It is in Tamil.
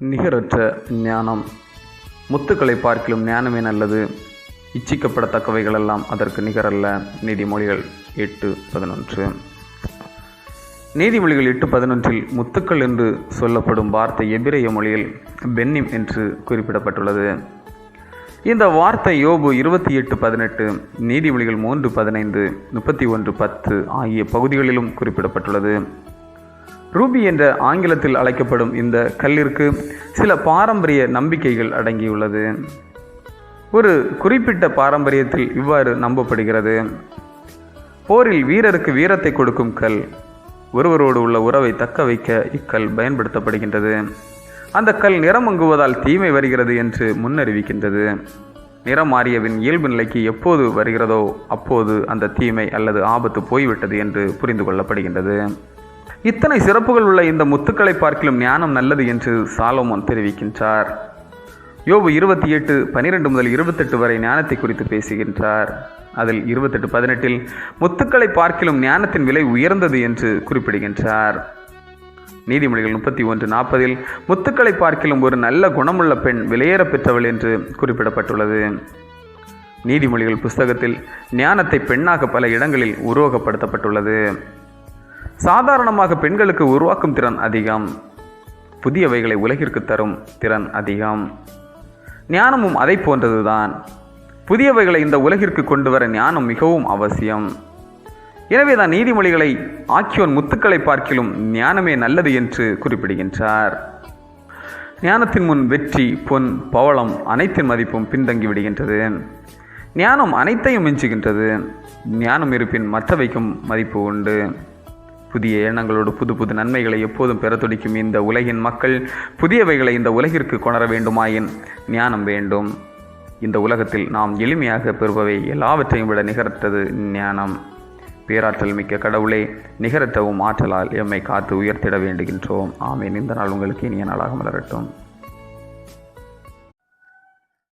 நிகரற்ற ஞானம். முத்துக்களை பார்க்கிலும் ஞானமே நல்லது. இச்சிக்கப்படத்தக்கவைகளெல்லாம் அதற்கு நிகரல்ல. நீதிமொழிகள் எட்டு பதினொன்று. நீதிமொழிகள் எட்டு பதினொன்றில் முத்துக்கள் என்று சொல்லப்படும் வார்த்தை எபிரேய மொழியில் பென்னிம் என்று குறிப்பிடப்பட்டுள்ளது. இந்த வார்த்தை யோபு இருபத்தி எட்டு பதினெட்டு நீதிமொழிகள் மூன்று பதினைந்து முப்பத்தி ஒன்று பத்து ஆகிய பகுதிகளிலும் குறிப்பிடப்பட்டுள்ளது. ரூபி என்ற ஆங்கிலத்தில் அழைக்கப்படும் இந்த கல்லிற்கு சில பாரம்பரிய நம்பிக்கைகள் அடங்கியுள்ளது. ஒரு குறிப்பிட்ட பாரம்பரியத்தில் இவ்வாறு நம்பப்படுகிறது. போரில் வீரருக்கு வீரத்தை கொடுக்கும் கல் ஒருவரோடு உள்ள உறவை தக்க வைக்க இக்கல் பயன்படுத்தப்படுகின்றது. அந்த கல் நிறமங்குவதால் தீமை வருகிறது என்று முன்னறிவிக்கின்றது. நிறம் மாறியவின் இயல்பு நிலைக்கு எப்போது வருகிறதோ அப்போது அந்த தீமை அல்லது ஆபத்து போய்விட்டது என்று புரிந்து கொள்ளப்படுகின்றது. இத்தனை சிறப்புகள் உள்ள இந்த முத்துக்களை பார்க்கிலும் ஞானம் நல்லது என்று சாலோமோன் தெரிவிக்கின்றார். யோபு இருபத்தி எட்டு பனிரெண்டு முதல் இருபத்தெட்டு வரை ஞானத்தை குறித்து பேசுகின்றார். அதில் இருபத்தெட்டு பதினெட்டில் முத்துக்களை பார்க்கிலும் ஞானத்தின் விலை உயர்ந்தது என்று குறிப்பிடுகின்றார். நீதிமொழிகள் முப்பத்தி ஒன்று நாற்பதில் முத்துக்களை பார்க்கிலும் ஒரு நல்ல குணமுள்ள பெண் விலையேற பெற்றவள் என்று குறிப்பிடப்பட்டுள்ளது. நீதிமொழிகள் புஸ்தகத்தில் ஞானத்தை பெண்ணாக பல இடங்களில் உருவகப்படுத்தப்பட்டுள்ளது. சாதாரணமாக பெண்களுக்கு உருவாக்கும் திறன் அதிகம். புதியவைகளை உலகிற்கு தரும் திறன் அதிகம். ஞானமும் அதை போன்றதுதான். புதியவைகளை இந்த உலகிற்கு கொண்டு வர ஞானம் மிகவும் அவசியம். எனவே தான் நீதிமொழிகளை ஆக்கியோன் முத்துக்களை பார்க்கிலும் ஞானமே நல்லது என்று குறிப்பிடுகின்றார். ஞானத்தின் முன் வெற்றி பொன் பவளம் அனைத்தின் மதிப்பும் பின்தங்கி விடுகின்றது. ஞானம் அனைத்தையும் மிஞ்சுகின்றது. ஞானம் இருப்பின் மற்றவைக்கும் மதிப்பு உண்டு. புதிய எண்ணங்களோடு புது புது நன்மைகளை எப்போதும் பெற துடிக்கும் இந்த உலகின் மக்கள் புதியவைகளை இந்த உலகிற்கு கொணர வேண்டுமாயின் ஞானம் வேண்டும். இந்த உலகத்தில் நாம் எளிமையாக பெறுபவை எல்லாவற்றையும் விட நிகரத்தது ஞானம். பேராற்றல் மிக்க கடவுளே நிகரத்தவும் ஆற்றலால் எம்மை காத்து உயர்த்திட வேண்டுகின்றோம். ஆமேன். இந்த நாள் உங்களுக்கு இனிய நாளாக மலரட்டும்.